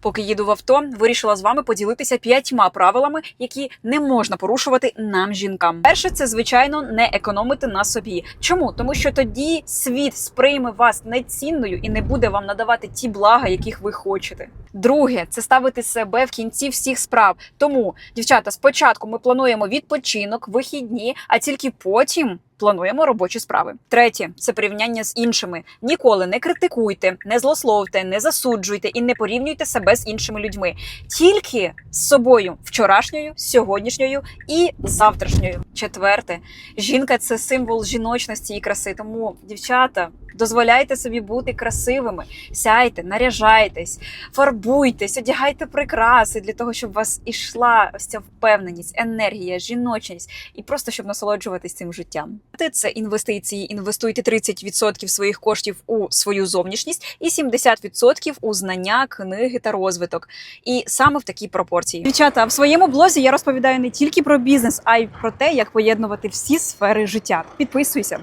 Поки їду в авто, вирішила з вами поділитися п'ятьма правилами, які не можна порушувати нам, жінкам. Перше, це звичайно не економити на собі. Чому? Тому що тоді світ сприйме вас нецінною і не буде вам надавати ті блага, яких ви хочете. Друге, це ставити себе в кінці всіх справ. Тому, дівчата, спочатку ми плануємо відпочинок, вихідні, а тільки потім. Плануємо робочі справи. Третє це порівняння з іншими. Ніколи не критикуйте, не злословте, не засуджуйте і не порівнюйте себе з іншими людьми. Тільки з собою вчорашньою, сьогоднішньою і завтрашньою. Четверте, жінка це символ жіночності і краси. Тому, дівчата, дозволяйте собі бути красивими, сяйте, наряжайтесь, фарбуйтесь, одягайте прикраси для того, щоб у вас ішла ось ця впевненість, енергія, жіночність і просто щоб насолоджуватись цим життям. Це інвестиції. Інвестуйте 30% своїх коштів у свою зовнішність і 70% у знання, книги та розвиток. І саме в такій пропорції. Дівчата, в своєму блозі я розповідаю не тільки про бізнес, а й про те, як поєднувати всі сфери життя. Підписуйся.